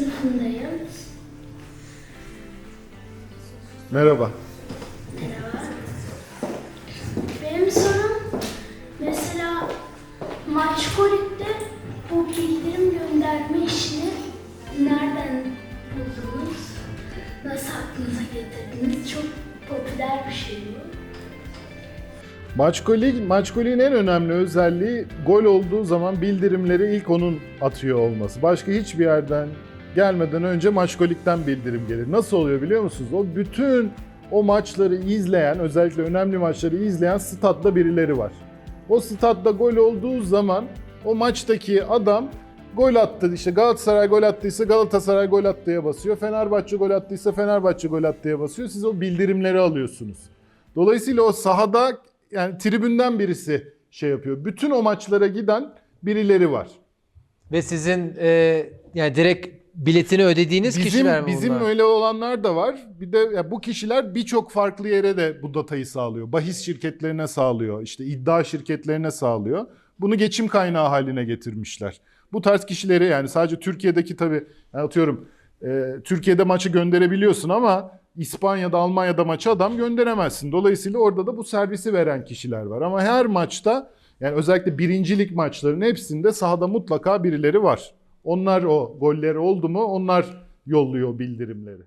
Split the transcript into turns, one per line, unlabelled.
sınıfındayım.
Merhaba.
Benim sorum mesela Maçkolik'te bu bildirim gönderme işini nereden buldunuz? Nasıl aklınıza getirdiniz? Çok popüler bir şey bu.
Maçkolik, Maçkolik'in en önemli özelliği gol olduğu zaman bildirimleri ilk onun atıyor olması. Başka hiçbir yerden gelmeden önce Maçkolik'ten bildirim gelir. Nasıl oluyor biliyor musunuz? O bütün o maçları izleyen, özellikle önemli maçları izleyen statta birileri var. O statta gol olduğu zaman o maçtaki adam gol attı. işte Galatasaray gol attıysa Galatasaray gol attıya basıyor. Fenerbahçe gol attıysa Fenerbahçe gol attıya basıyor. Siz o bildirimleri alıyorsunuz. Dolayısıyla o sahada yani tribünden birisi şey yapıyor. Bütün o maçlara giden birileri var.
Ve sizin e, yani direkt biletini ödediğiniz
Bizim
kişiler mi
bizim
bunlar?
öyle olanlar da var. Bir de ya bu kişiler birçok farklı yere de bu datayı sağlıyor. Bahis şirketlerine sağlıyor, işte iddia şirketlerine sağlıyor. Bunu geçim kaynağı haline getirmişler. Bu tarz kişileri yani sadece Türkiye'deki tabii yani atıyorum e, Türkiye'de maçı gönderebiliyorsun ama İspanya'da, Almanya'da maçı adam gönderemezsin. Dolayısıyla orada da bu servisi veren kişiler var. Ama her maçta yani özellikle birincilik maçlarının hepsinde sahada mutlaka birileri var. Onlar o golleri oldu mu onlar yolluyor bildirimleri.